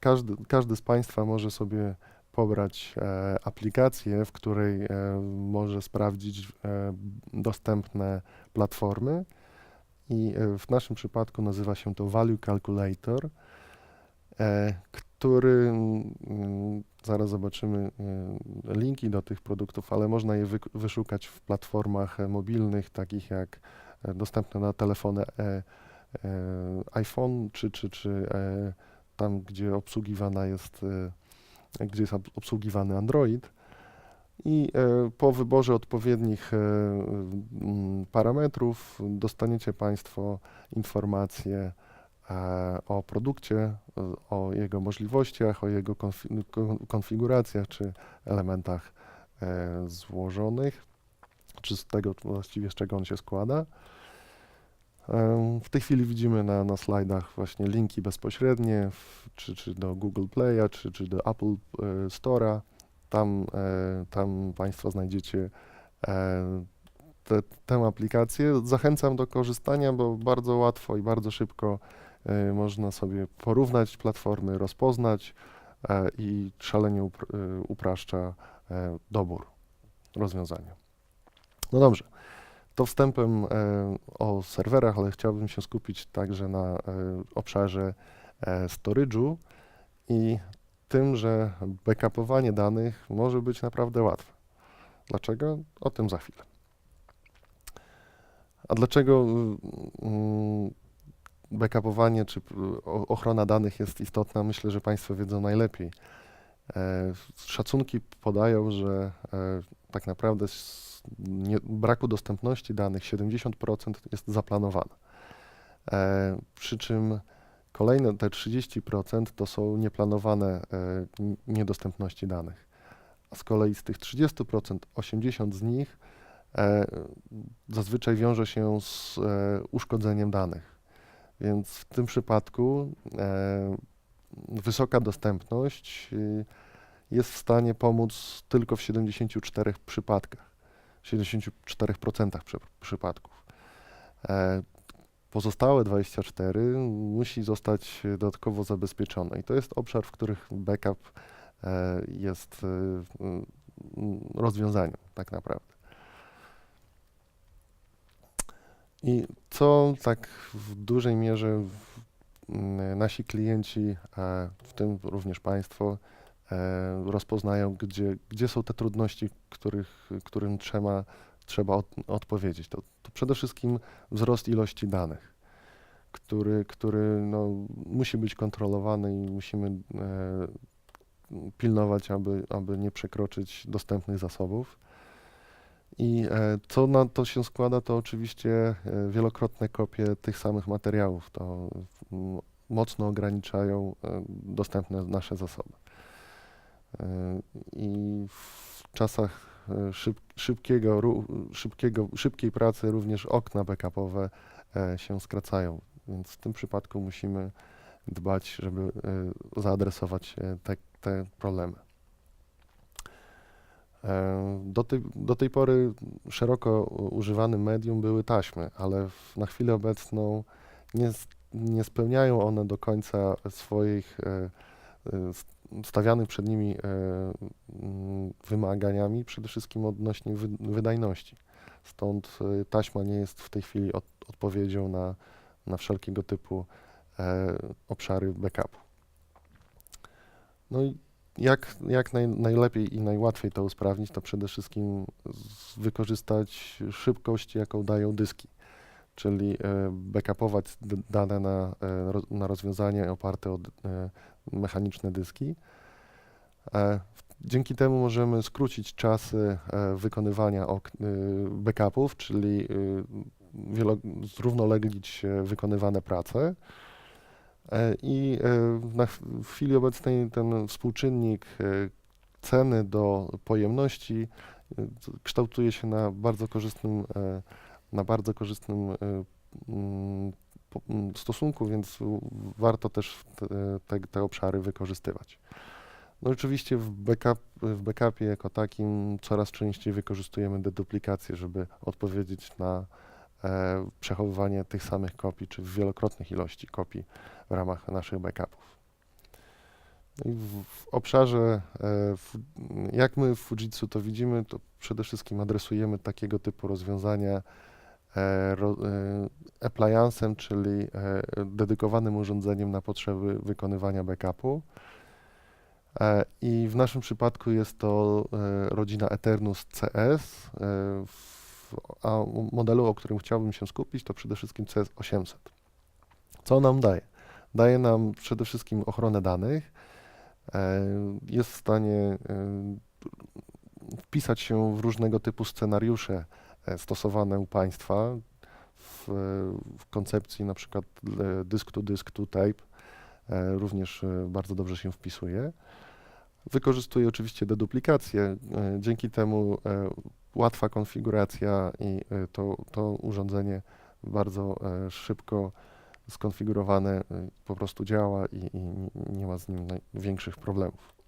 każdy, każdy z Państwa może sobie pobrać e, aplikację, w której e, może sprawdzić e, dostępne platformy. I e, w naszym przypadku nazywa się to Value Calculator, e, który mm, zaraz zobaczymy e, linki do tych produktów, ale można je wyk- wyszukać w platformach mobilnych, takich jak dostępne na telefony iPhone, czy, czy, czy tam, gdzie obsługiwana jest, e, gdzie jest ob- obsługiwany Android. I e, po wyborze odpowiednich e, parametrów dostaniecie Państwo informacje o produkcie, o jego możliwościach, o jego konfi- kon- konfiguracjach czy elementach złożonych, czy z tego właściwie z czego on się składa. W tej chwili widzimy na, na slajdach właśnie linki bezpośrednie, w, czy, czy do Google Play'a, czy, czy do Apple e, Store'a. Tam, e, tam Państwo znajdziecie e, te, tę aplikację. Zachęcam do korzystania, bo bardzo łatwo i bardzo szybko można sobie porównać platformy, rozpoznać i szalenie upr- upraszcza dobór rozwiązania. No dobrze. To wstępem e, o serwerach, ale chciałbym się skupić także na e, obszarze e, storage'u i tym, że backupowanie danych może być naprawdę łatwe. Dlaczego? O tym za chwilę. A dlaczego mm, backupowanie czy ochrona danych jest istotna? Myślę, że Państwo wiedzą najlepiej. Szacunki podają, że tak naprawdę nie, braku dostępności danych 70% jest zaplanowane. E, przy czym kolejne te 30% to są nieplanowane e, niedostępności danych. A z kolei z tych 30% 80 z nich e, zazwyczaj wiąże się z e, uszkodzeniem danych. Więc w tym przypadku e, wysoka dostępność y, jest w stanie pomóc tylko w 74 przypadkach, 74% przy, przypadków. E, pozostałe 24 musi zostać dodatkowo zabezpieczone i to jest obszar, w których backup e, jest y, y, rozwiązaniem tak naprawdę. I co tak w dużej mierze w, m, nasi klienci, e, w tym również Państwo, e, rozpoznają, gdzie, gdzie są te trudności, których, którym trzeba, trzeba od, odpowiedzieć. To, to przede wszystkim wzrost ilości danych, który, który no, musi być kontrolowany i musimy e, pilnować, aby, aby nie przekroczyć dostępnych zasobów. I e, co na to się składa, to oczywiście e, wielokrotne kopie tych samych materiałów. To mm, mocno ograniczają e, dostępne nasze zasoby. I w czasach e, szyb, szybkiego, szybkiego, szybkiej pracy również okna backupowe e, się skracają, więc w tym przypadku musimy dbać, żeby e, zaadresować te, te problemy. Do tej, do tej pory szeroko używanym medium były taśmy, ale w, na chwilę obecną nie, nie spełniają one do końca swoich stawianych przed nimi e, mm, wymaganiami, przede wszystkim odnośnie wy, wydajności. Stąd e, taśma nie jest w tej chwili od, odpowiedzią na, na wszelkiego typu e, obszary backupu. No i jak, jak naj, najlepiej i najłatwiej to usprawnić, to przede wszystkim wykorzystać szybkość, jaką dają dyski, czyli backupować dane na, na rozwiązanie oparte o mechaniczne dyski. E, dzięki temu możemy skrócić czasy e, wykonywania e, backupów, czyli zrównoleglić wykonywane prace. I w chwili obecnej ten współczynnik ceny do pojemności kształtuje się na bardzo korzystnym, na bardzo korzystnym stosunku, więc warto też te, te, obszary wykorzystywać. No oczywiście w, backup, w backupie jako takim coraz częściej wykorzystujemy deduplikację, żeby odpowiedzieć na e, przechowywanie tych samych kopii, czy w wielokrotnych ilości kopii w ramach naszych backupów. I w, w obszarze, e, w, jak my w Fujitsu to widzimy, to przede wszystkim adresujemy takiego typu rozwiązania ro, appliance'em, czyli e, dedykowanym urządzeniem na potrzeby wykonywania backupu. E, I w naszym przypadku jest to e, rodzina Eternus CS. e, A modelu, o którym chciałbym się skupić, to przede wszystkim CS800. Co nam daje? Daje nam przede wszystkim ochronę danych. e, Jest w stanie e, wpisać się w różnego typu scenariusze e, stosowane u Państwa w, w koncepcji na przykład e, disk to disk to tape e, również e, bardzo dobrze się wpisuje. Wykorzystuje oczywiście deduplikację. e, Dzięki temu e, łatwa konfiguracja i e, to, to urządzenie bardzo e, szybko skonfigurowane e, po prostu działa i, i nie ma z nim największych problemów.